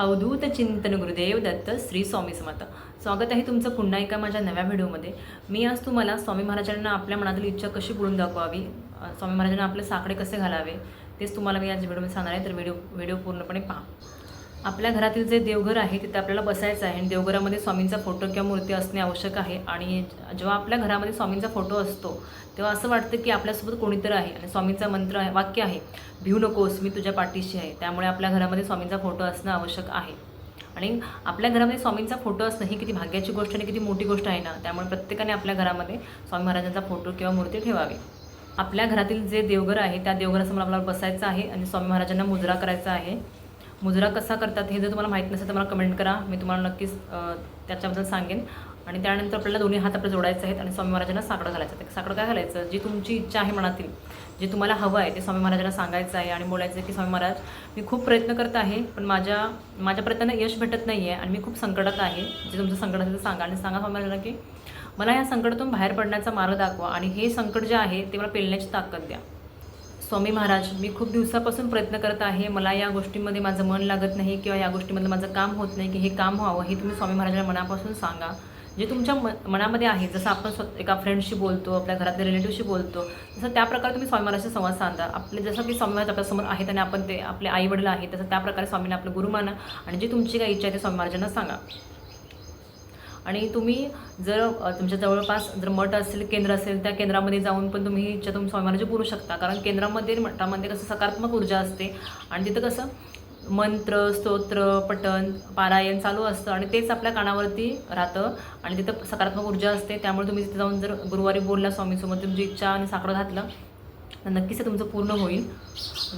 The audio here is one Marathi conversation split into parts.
अवधूत चिंतन गुरुदेव दत्त श्री स्वामी समर्थ. स्वागत आहे तुमचं पुन्हा एका माझ्या नव्या व्हिडिओमध्ये. मी आज तुम्हाला स्वामी महाराजांना आपल्या मनातील इच्छा कशी बोलून दाखवावी स्वामी महाराजांना आपले साकडे कसे घालावे तेच तुम्हाला मी आज व्हिडिओमध्ये सांगणार आहे. तर व्हिडिओ व्हिडिओ पूर्णपणे पहा. आपल्या घरातील जे देवघर आहे तिथे आपल्याला बसायचं आहे. आणि देवघरामध्ये स्वामींचा फोटो किंवा मूर्ती असणे आवश्यक आहे. आणि जेव्हा आपल्या घरामध्ये स्वामींचा फोटो असतो तेव्हा असं वाटतं की आपल्यासोबत कोणीतरी आहे. आणि स्वामींचा मंत्र आहे वाक्य आहे भिऊ नकोस मी तुझ्या पाठीशी आहे. त्यामुळे आपल्या घरामध्ये स्वामींचा फोटो असणं आवश्यक आहे. आणि आपल्या घरामध्ये स्वामींचा फोटो असणं ही किती भाग्याची गोष्ट आणि किती मोठी गोष्ट आहे ना त्यामुळे प्रत्येकाने आपल्या घरामध्ये स्वामी महाराजांचा फोटो किंवा मूर्ती ठेवावी. आपल्या घरातील जे देवघर आहे त्या देवघरासमोर आपल्याला बसायचं आहे आणि स्वामी महाराजांना मुजरा करायचा आहे. मुजरा कसा करतात हे जर तुम्हाला माहीत नसेल तर मला कमेंट करा. मी तुम्हाला नक्कीच त्याच्याबद्दल सांगेन. आणि त्यानंतर आपल्याला दोन्ही हात आपले जोडायचे आहेत आणि स्वामी महाराजांना साकडं घालायचं आहे साकडं काय घालायचं? जी तुमची इच्छा आहे मनातील जे तुम्हाला हवं आहे ते स्वामी महाराजांना सांगायचं आहे आणि बोलायचं आहे की स्वामी महाराज मी खूप प्रयत्न करत आहे पण माझ्या माझ्या प्रयत्नांना यश भेटत नाही आहे आणि मी खूप संकटात आहे. जे तुमचं संकट असेल ते सांगा आणि सांगा स्वामी महाराजांना की मला या संकटातून बाहेर पडण्याचा मार्ग दाखवा आणि हे संकट जे आहे ते मला पेलण्याची ताकद द्या. स्वामी महाराज मी खूप दिवसापासून प्रयत्न करत आहे. मला या गोष्टीमध्ये माझं मन लागत नाही किंवा या गोष्टीमध्ये माझं काम होत नाही की हे काम व्हावं हे तुम्ही स्वामी महाराजांना मनापासून सांगा. जे तुमच्या म मनामध्ये आहे जसं आपण स्व एका फ्रेंडशी बोलतो आपल्या घरातल्या रिलेटिव्हशी बोलतो तसं त्या प्रकारे तुम्ही स्वामी महाराजशी संवाद साधा. आपले जसं की स्वामी महाराज आपल्यासमोर आहेत आणि आपण ते आपले आई वडील आहेत तसं त्या प्रकारे स्वामींना आपलं गुरु माना आणि जी तुमची काही इच्छा आहे ते स्वामी महाराजांना सांगा. आणि तुम्ही जर तुमच्या जवळपास जर मठ असेल केंद्र असेल त्या केंद्रामध्ये जाऊन पण तुम्ही इच्छा तुम्ही स्वामी महाराज पुरू शकता. कारण केंद्रामध्ये मठामध्ये कसं सकारात्मक ऊर्जा असते. आणि तिथं कसं मंत्र स्तोत्र पठण पारायण चालू असतं आणि तेच आपल्या कानावरती राहतं. आणि तिथं सकारात्मक ऊर्जा असते. त्यामुळे तुम्ही तिथे जाऊन जर गुरुवारी बोलला स्वामीसोबत तुमची इच्छा आणि साकडं घातलं नक्कीच ते तुमचं पूर्ण होईल.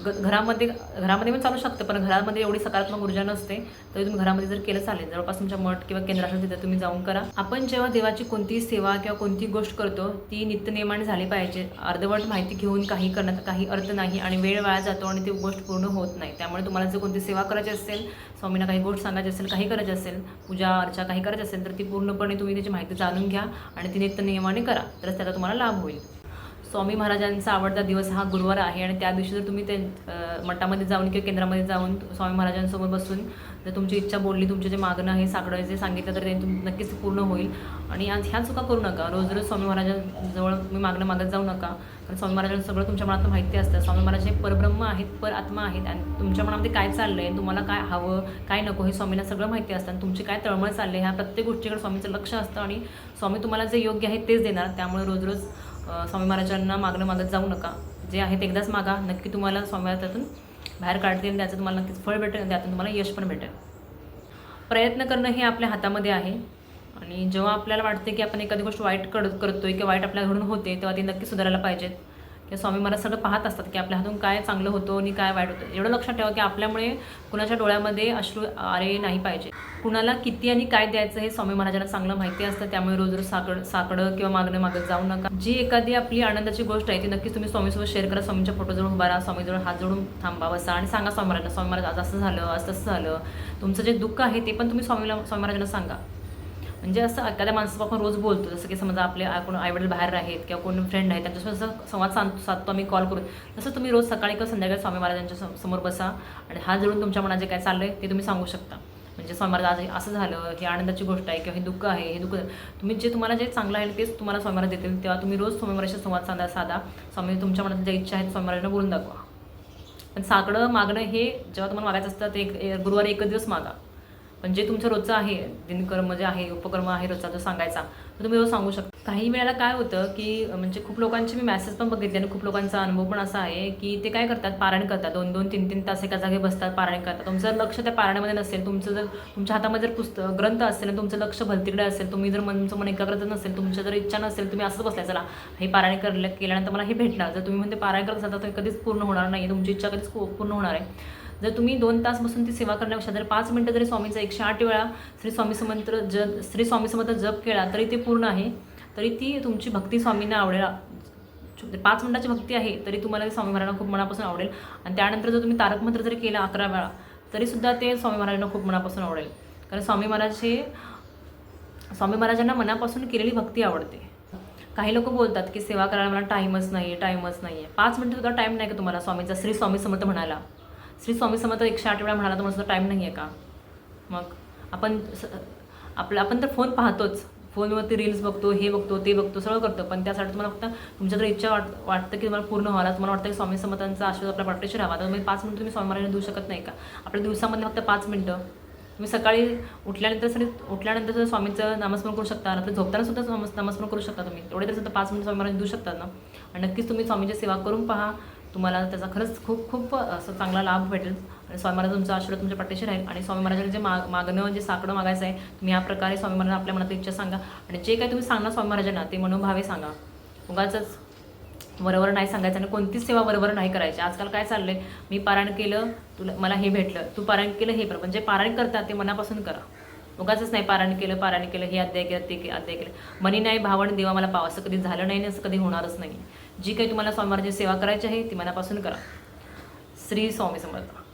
ग घरामध्ये घरामध्ये पण चालू शकतं पण घरामध्ये एवढी सकारात्मक ऊर्जा नसते तरी तुम्ही घरामध्ये जर केलं चालेल जवळपास तुमच्या मठ किंवा केंद्र असेल तिथे तुम्ही जाऊन करा. आपण जेव्हा देवाची कोणतीही सेवा किंवा कोणतीही गोष्ट करतो ती नित्यनियमाने झाली पाहिजे. अर्धवट माहिती घेऊन काही करण्यात काही अर्थ नाही आणि वेळ वाया जातो आणि ती गोष्ट पूर्ण होत नाही. त्यामुळे तुम्हाला जर कोणती सेवा करायची असेल स्वामींना काही गोष्ट सांगायची असेल काही करायची असेल पूजा अर्चा काही करायची असेल तर ती पूर्णपणे तुम्ही त्याची माहिती जाणून घ्या आणि ती नित्यनियमाने करा. तरच त्याचा तुम्हाला लाभ होईल. स्वामी महाराजांचा आवडता दिवस हा गुरुवार आहे आणि त्या दिवशी जर तुम्ही ते मठामध्ये जाऊन किंवा केंद्रामध्ये जाऊन स्वामी महाराजांसोबत बसून जर तुमची इच्छा बोलली तुमचे जे मागणं आहे साकडं जे सांगितलं तर ते नक्कीच पूर्ण होईल. आणि आज ह्या चुका करू नका. रोज रोज स्वामी महाराजांजवळ तुम्ही मागणं मागत जाऊ नका. कारण स्वामी महाराजांना सगळं तुमच्या मनात माहिती असतं. स्वामी महाराज हे परब्रह्म आहेत पर आत्मा आहेत. आणि तुमच्या मनामध्ये काय चाललं आहे तुम्हाला काय हवं काय नको हे स्वामींना सगळं माहिती असतं. आणि तुमची काय तळमळ चालली ह्या प्रत्येक गोष्टीकडे स्वामीचं लक्ष असतं. आणि स्वामी तुम्हाला जे योग्य आहे तेच देणार. त्यामुळे रोज रोज स्वामी महाराजांना मागणं मागत जाऊ नका. जे आहे ते एकदाच मागा. नक्की तुम्हाला स्वामी त्यातून बाहेर काढतील त्याचं तुम्हाला नक्कीच फळ भेटेल त्यातून तुम्हाला यश पण भेटेल. प्रयत्न करणं हे आपल्या हातामध्ये आहे. आणि जेव्हा आपल्याला वाटते की आपण एखादी गोष्ट वाईट कड करतोय किंवा वाईट आपल्याकडून होते तेव्हा ती नक्की सुधारायला पाहिजेत. किंवा स्वामी महाराज सगळं पाहत असतात की आपल्या हातून काय चांगलं होतं आणि काय वाईट होतं. एवढं लक्षात ठेवा की आपल्यामुळे कुणाच्या डोळ्यामध्ये अश्रू आरे नाही पाहिजे. कुणाला किती आणि काय द्यायचं हे स्वामी महाराजांना चांगलं माहिती असतं. त्यामुळे रोज रोज साकड साकडं किंवा मागणं मागत जाऊ नका. जी एखादी आपली आनंदाची गोष्ट आहे ती नक्कीच तुम्ही स्वामीसोबत शेअर करा. स्वामींच्या फोटोजवळ उभा राहा. स्वामीजवळ हात जोडून थांबा बसा आणि सांगा स्वामी महाराजांना स्वामी महाराज आज असं झालं आज तसं झालं. तुमचं जे दुःख आहे ते पण तुम्ही स्वामीला स्वामी महाराजांना सांगा. म्हणजे असं एखाद्या माणसाचं आपण रोज बोलतो जसं की समजा आपले कोण आईवडील बाहेर आहेत किंवा कोण फ्रेंड आहेत त्यांच्यासोबत जसं संवाद साध साधतो आम्ही कॉल करून. तसं तुम्ही रोज सकाळी किंवा संध्याकाळी स्वामी महाराजांच्या समोर बसा आणि हात जोडून तुमच्या मनात जे काय चाललं आहे ते तुम्ही सांगू शकता. म्हणजे स्वामी महाराज आज असं झालं ही आनंदाची गोष्ट आहे किंवा हे दुःख आहे हे दुःख तुम्ही जे तुम्हाला जे चांगलं आहे तेच तुम्हाला स्वामी महाराज देतील तेव्हा तुम्ही रोज स्वामी महाराजशी संवाद साधा साधा. स्वामी तुमच्या मनात ज्या इच्छा आहेत स्वामी महाराजांना बोलून दाखवा. पण साकडं मागणं हे जेव्हा तुम्हाला मागायचं असतं ते एक गुरुवारी एकच दिवस मागा. पण जे तुमचं रोजचं आहे दिनकर्म जे आहे उपक्रम आहे रोजचा जो सांगायचा तो तुम्ही रोज सांगू शकता. काही वेळेला काय होतं की म्हणजे खूप लोकांचे मी मॅसेज पण बघितले आणि खूप लोकांचा अनुभव पण असा आहे की ते काय करतात पारायण करतात. दोन दोन तीन तीन तास एका जागी बसतात पारायण करतात. तुमचं जर लक्ष त्या पारायणामध्ये नसेल तुमचं जर तुमच्या हातामध्ये जर पुस्तक ग्रंथ असेल आणि तुमचं लक्ष भलतीकडे असेल तुम्ही जर मन तुमचं मन एकाग्रता नसेल तुमच्या जर इच्छा नसेल तुम्ही असंच बसलाय चला हे पारायण केल्यानंतर मला हे भेटणार. जर तुम्ही म्हणते पारायण करत असाल तर कधीच पूर्ण होणार नाही तुमची इच्छा कधीच पूर्ण होणार आहे. जर तुम्ही दोन तास बसून ती सेवा करण्यापेक्षा जर पाच मिनटं जरी स्वामीचा एकशे आठ वेळा श्री स्वामी समंत्र ज श्री स्वामी समंत्र जप केला तरी ते पूर्ण आहे. तरी ती तुमची भक्ती स्वामींना आवडेल. पाच मिनटाची भक्ती आहे तरी तुम्हाला स्वामी महाराजांना खूप मनापासून आवडेल. आणि त्यानंतर जर तुम्ही तारक मंत्र जरी केला अकरा वेळा तरीसुद्धा ते स्वामी महाराजांना खूप मनापासून आवडेल. कारण स्वामी महाराज हे स्वामी महाराजांना मनापासून केलेली भक्ती आवडते. काही लोक बोलतात की सेवा करायला मला टाईमच नाही आहे टाईमच नाही आहे पाच मिनटं सुद्धा टाईम नाही का तुम्हाला स्वामीचा श्री स्वामी समर्थ म्हणायला? श्री स्वामी समर्थ एकशे आठ वेळा म्हणाला तर सुद्धा टाईम नाही आहे का? मग आपण स- आपलं आपण तर फोन पाहतोच. फोनवरती रील्स बघतो हे बघतो ते बघतो सगळं करतो. पण त्यासाठी तुम्हाला फक्त तुमच्याकडे इच्छा वाट वाटतं की तुम्हाला पूर्ण व्हायला तुम्हाला वाटतं की स्वामी समर्थांचा आशीर्वाद आपल्या पाठीशी राहावा तर तुम्ही पाच मिनिटं तुम्ही स्वामी महाराजांना देऊ शकत नाही का? आपल्या दिवसामध्ये फक्त पाच मिनटं. तुम्ही सकाळी उठल्यानंतर सरी उठल्यानंतर सुद्धा स्वामीचं नामस्मरण करू शकता. रात्री झोपताना सुद्धा नामस्मरण करू शकता तुम्ही. तेवढे तरी सुद्धा पाच मिनिट स्वामी महाराज देऊ शकतात ना? आणि नक्कीच तुम्ही स्वामीची सेवा करून पहा. तुम्हाला त्याचा खरंच खूप खूप असं चांगला लाभ भेटेल. आणि स्वामी महाराज तुमचा आशीर्वाद तुमच्या पाठीशी राहील. आणि स्वामी महाराजांनी जे माग मागणं जे साकडं मागायचं आहे तुम्ही या प्रकारे स्वामी महाराज आपल्या मनात इच्छा सांगा. आणि जे काही तुम्ही सांगणार स्वामी महाराजांना ते मनोभावे सांगा. उगाचंच बरोबर नाही सांगायचं आणि कोणतीच सेवा बरोबर नाही करायची. आजकाल काय चाललंय? मी पारायण केलं तुला मला हे भेटलं. तू पारायण केलं हे बरं म्हणजे पारायण करतात ते मनापासून करा. उगाच नाही पारायण केलं पारायण केलं हे अध्याय केलं ते अध्याय केलं. मनी नाही भावण देवा मला पाव. असं कधी झालं नाही असं कधी होणारच नाही. जी काही तुम्हाला स्वामी महाराजांची सेवा करायची आहे ती मनापासून करा. श्री स्वामी समर्थ.